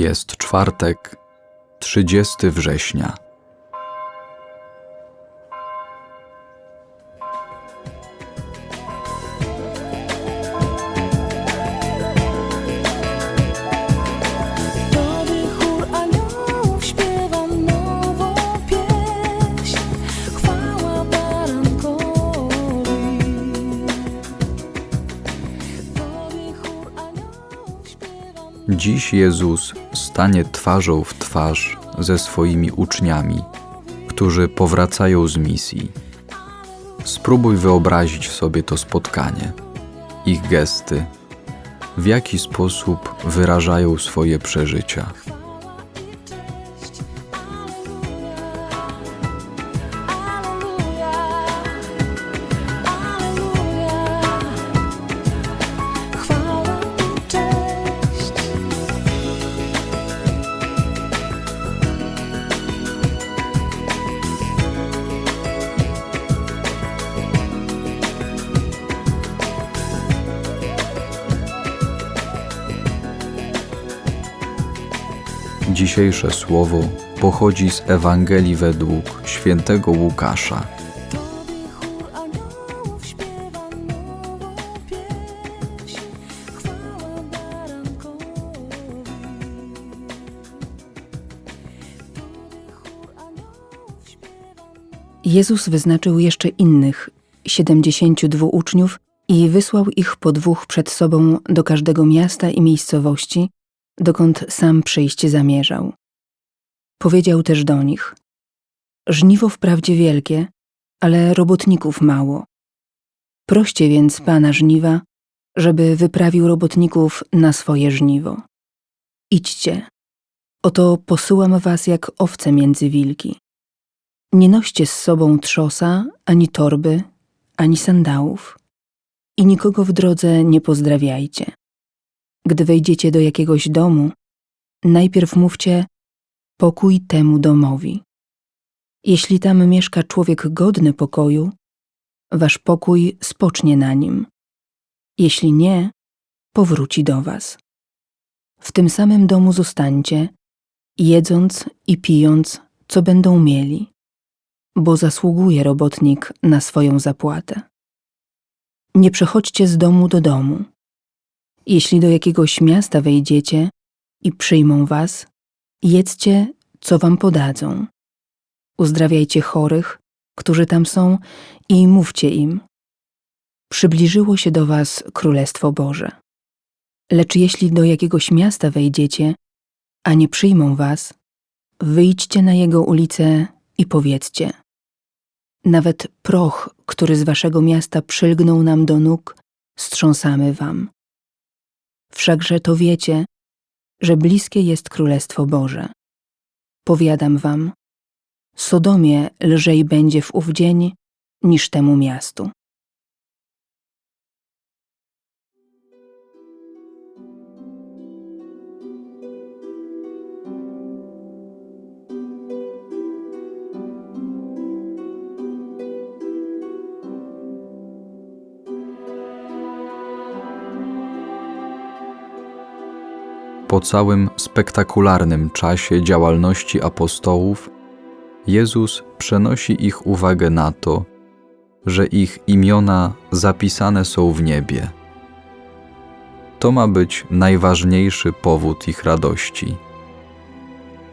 Jest czwartek, 30 września. Dziś Jezus stanie twarzą w twarz ze swoimi uczniami, którzy powracają z misji. Spróbuj wyobrazić sobie to spotkanie, ich gesty, w jaki sposób wyrażają swoje przeżycia. Dzisiejsze słowo pochodzi z Ewangelii według świętego Łukasza. Jezus wyznaczył jeszcze innych, siedemdziesięciu dwóch uczniów i wysłał ich po dwóch przed sobą do każdego miasta i miejscowości, dokąd sam przyjść zamierzał. Powiedział też do nich: Żniwo wprawdzie wielkie, ale robotników mało. Proście więc pana żniwa, żeby wyprawił robotników na swoje żniwo. Idźcie, oto posyłam was jak owce między wilki. Nie noście z sobą trzosa, ani torby, ani sandałów. I nikogo w drodze nie pozdrawiajcie. Gdy wejdziecie do jakiegoś domu, najpierw mówcie pokój temu domowi. Jeśli tam mieszka człowiek godny pokoju, wasz pokój spocznie na nim. Jeśli nie, powróci do was. W tym samym domu zostańcie, jedząc i pijąc, co będą mieli bo zasługuje robotnik na swoją zapłatę. Nie przechodźcie z domu do domu. Jeśli do jakiegoś miasta wejdziecie i przyjmą was, jedzcie, co wam podadzą. Uzdrawiajcie chorych, którzy tam są, i mówcie im: Przybliżyło się do was Królestwo Boże. Lecz jeśli do jakiegoś miasta wejdziecie, a nie przyjmą was, wyjdźcie na jego ulice i powiedzcie: Nawet proch, który z waszego miasta przylgnął nam do nóg, strząsamy wam. Wszakże to wiecie, że bliskie jest Królestwo Boże. Powiadam wam, Sodomie lżej będzie w ów dzień niż temu miastu. Po całym spektakularnym czasie działalności apostołów, Jezus przenosi ich uwagę na to, że ich imiona zapisane są w niebie. To ma być najważniejszy powód ich radości.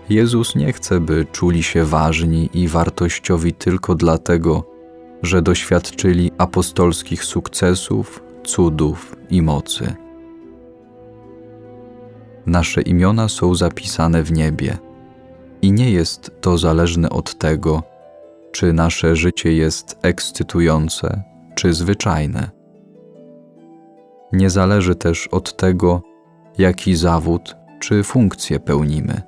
Jezus nie chce, by czuli się ważni i wartościowi tylko dlatego, że doświadczyli apostolskich sukcesów, cudów i mocy. Nasze imiona są zapisane w niebie i nie jest to zależne od tego, czy nasze życie jest ekscytujące czy zwyczajne. Nie zależy też od tego, jaki zawód czy funkcję pełnimy.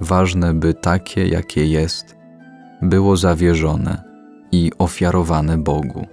Ważne, by takie, jakie jest, było zawierzone i ofiarowane Bogu.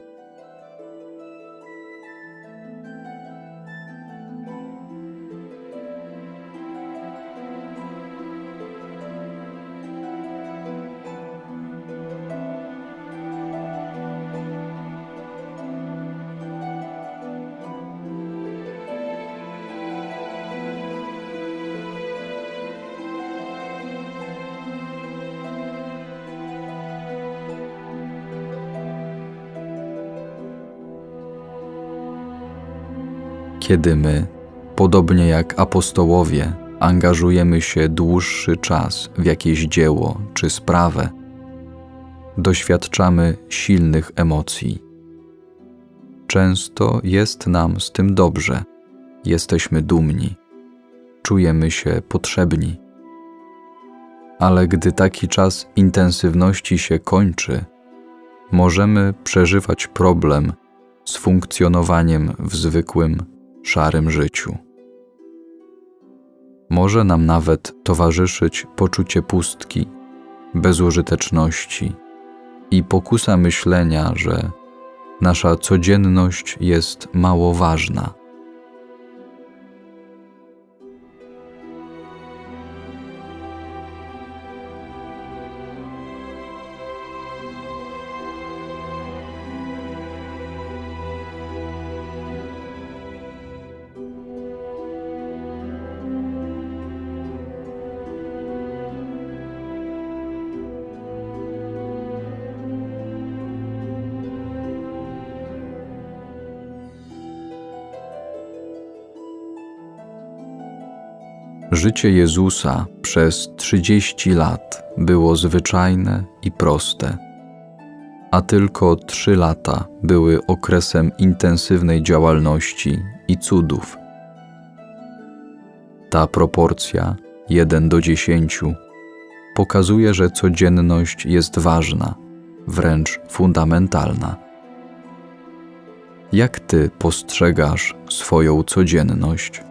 Kiedy my, podobnie jak apostołowie, angażujemy się dłuższy czas w jakieś dzieło czy sprawę, doświadczamy silnych emocji. Często jest nam z tym dobrze, jesteśmy dumni, czujemy się potrzebni. Ale gdy taki czas intensywności się kończy, możemy przeżywać problem z funkcjonowaniem w zwykłym, szarym życiu. Może nam nawet towarzyszyć poczucie pustki, bezużyteczności i pokusa myślenia, że nasza codzienność jest mało ważna. Życie Jezusa przez 30 lat było zwyczajne i proste, a tylko trzy lata były okresem intensywnej działalności i cudów. Ta proporcja 1 do 10 pokazuje, że codzienność jest ważna, wręcz fundamentalna. Jak ty postrzegasz swoją codzienność?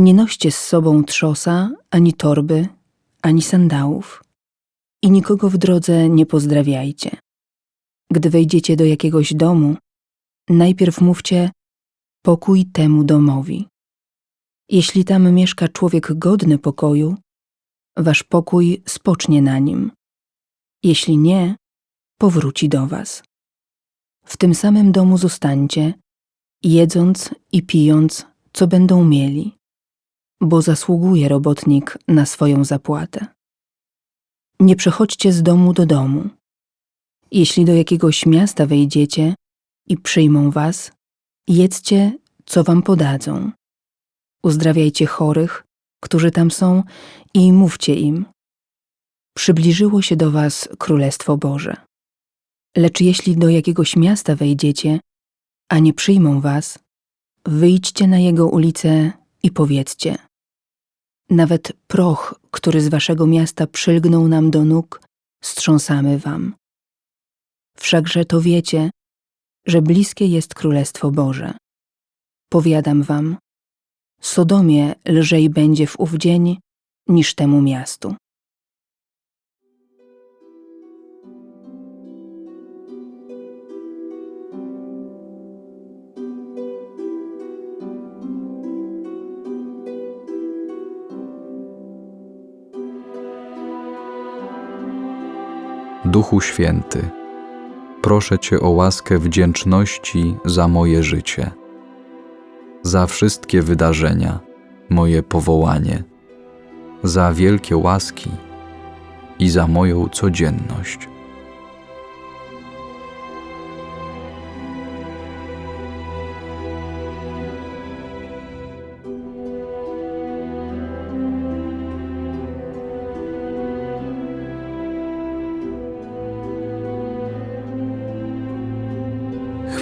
Nie noście z sobą trzosa, ani torby, ani sandałów. I nikogo w drodze nie pozdrawiajcie. Gdy wejdziecie do jakiegoś domu, najpierw mówcie pokój temu domowi. Jeśli tam mieszka człowiek godny pokoju, wasz pokój spocznie na nim. Jeśli nie, powróci do was. W tym samym domu zostańcie, jedząc i pijąc, co będą mieli bo zasługuje robotnik na swoją zapłatę. Nie przechodźcie z domu do domu. Jeśli do jakiegoś miasta wejdziecie i przyjmą was, jedzcie, co wam podadzą. Uzdrawiajcie chorych, którzy tam są, i mówcie im: Przybliżyło się do was Królestwo Boże. Lecz jeśli do jakiegoś miasta wejdziecie, a nie przyjmą was, wyjdźcie na jego ulice i powiedzcie: nawet proch, który z waszego miasta przylgnął nam do nóg, strząsamy wam. Wszakże to wiecie, że bliskie jest Królestwo Boże. Powiadam wam, Sodomie lżej będzie w ów dzień niż temu miastu. Duchu Święty, proszę Cię o łaskę wdzięczności za moje życie, za wszystkie wydarzenia, moje powołanie, za wielkie łaski i za moją codzienność.